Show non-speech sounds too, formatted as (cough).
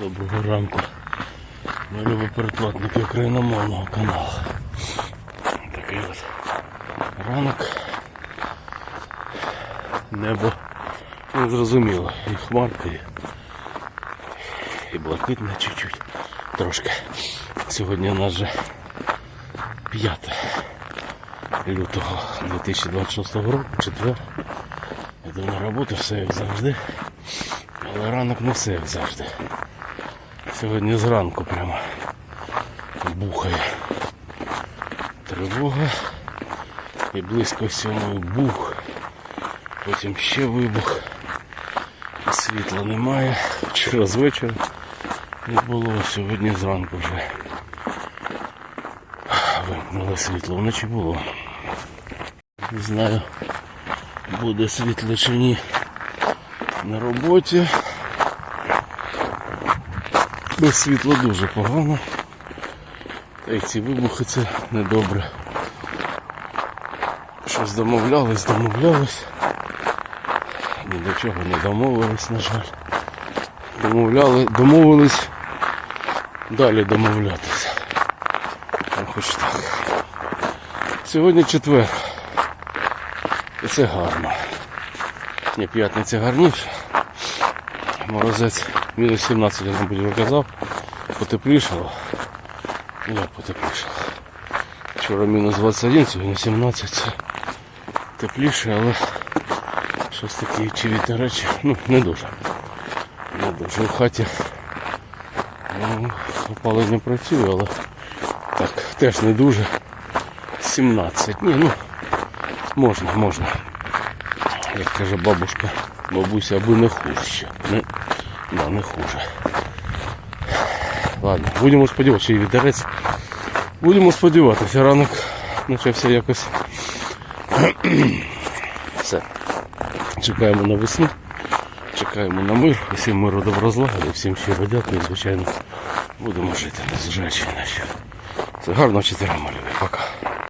Доброго ранку. Ми любі передплатники україномовного каналу. Такий от ранок. Небо не зрозуміло. І хмарка, і, і блакитне чуть-чуть. Трошки. Сьогодні у нас же 5 лютого 2026 року, четвер. Іду на роботу, все як завжди. Але ранок не все як завжди. Сьогодні зранку прямо бухає тривога і близько сьомої бух. Потім ще вибух. Світла немає. Вчора з вечора не було, сьогодні зранку вже вимкнули світло. Вночі було. Не знаю, буде світло чи ні на роботі. Без світла дуже погано. Та й ці вибухи це недобре. Щось домовлялись, домовлялись. Ні до чого не домовились, на жаль. Домовляли, домовились далі домовлятися. Ну, хоч так. Сьогодні четвер. І це гарно. Ні, п'ятниця гарніше. Морозець мінус 17, я вже казав. Потеплішало. Ну, Як потеплішало. Вчора мінус 21, сьогодні 17. Це тепліше, але щось такі очевидні речі. Ну, не дуже. Не дуже. В хаті ну, опалення працює, але так, теж не дуже. 17. Ні, ну можна, можна. Як каже бабушка, бабуся, аби не хуже. Да, не хуже. Ладно, будемо сподіватися, і вітерець. Будемо сподіватися, ранок почався якось. (clears throat) Все. Чекаємо на весну, чекаємо на мир, всім миру добро злагоди, всім щиро дякую, звичайно, будемо жити, незважаючи на що. Все гарного четверга, любі, пока.